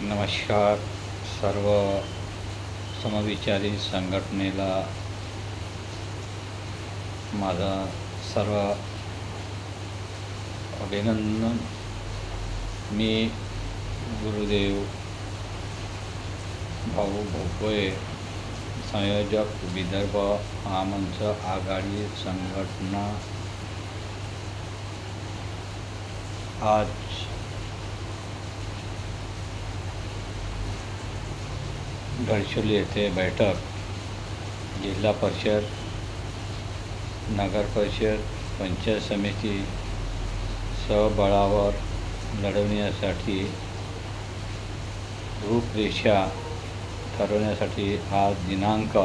नमस्कार. सर्व समविचारी संघटनेला माझा सर्व अभिनंदन. मी गुरुदेव भाऊ भोपळे संयोजक विदर्भ महामंच आघाडी संघटना. आज गडचिरोली येथे बैठक जिल्हा परिषद नगर परिषद पंचायत समिती सहबळावर लढवण्यासाठी रूपरेषा ठरवण्यासाठी आज दिनांक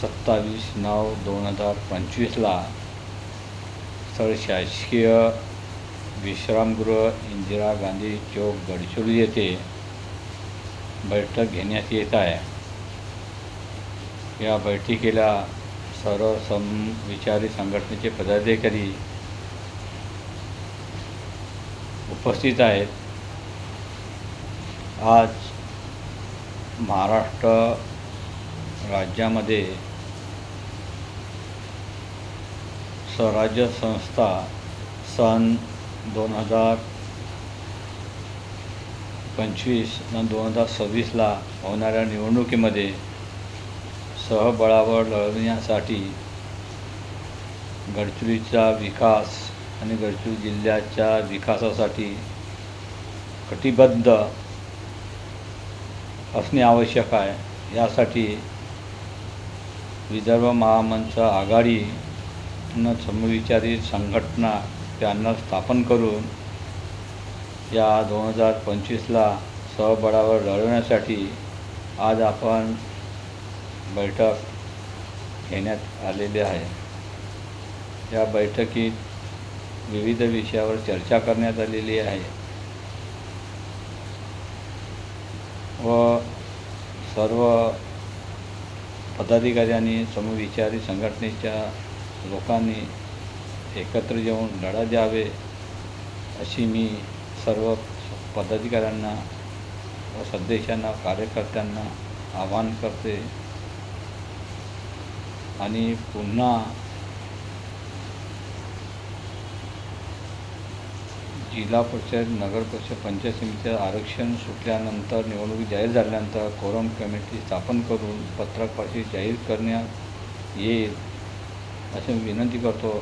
सत्तावीस नऊ दोन हजार पंचवीसला स्थळ शासकीय विश्रामगृह इंदिरा गांधी चौक गडचिरोली येथे बैठक घेण्यात येत आहे. या बैठकीला सर्व समविचारी संघटनेचे पदाधिकारी उपस्थित आहेत. आज महाराष्ट्र राज्यामध्ये स्वराज्य संस्था सन दोन हजार पंचवीस न दोन हजार सव्वीसला होणाऱ्या निवडणुकीमध्ये सहबळावर लढवण्यासाठी गडचिरोलीचा विकास आणि गडचिरोली जिल्ह्याच्या विकासासाठी कटिबद्ध असणे आवश्यक आहे. यासाठी विदर्भ महामंच आघाडी न समविचारी संघटना पॅनल स्थापन करून या दोन हजार पंचवीसला सहबळावर लढवण्यासाठी आज आपण बैठक घेण्यात आलेली आहे. या बैठकीत विविध विषयावर चर्चा करण्यात आलेली आहे व सर्व पदाधिकाऱ्यांनी समविचारी संघटनेच्या लोकांनी एकत्र येऊन लढा द्यावे अशी मी सर्व पदाधिकाऱ्यांना व सदस्यांना कार्यकर्त्यांना आवाहन करते. आणि पुन्हा जिल्हा परिषद नगर परिषद पंचायत समितीचं आरक्षण सुटल्यानंतर निवडणूक जाहीर झाल्यानंतर कोरम कमिटी स्थापन करून पत्रक जाहीर करण्यात येईल असे विनंती करतो.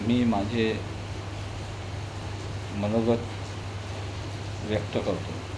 मी माझे मनोगत व्यक्त करतो.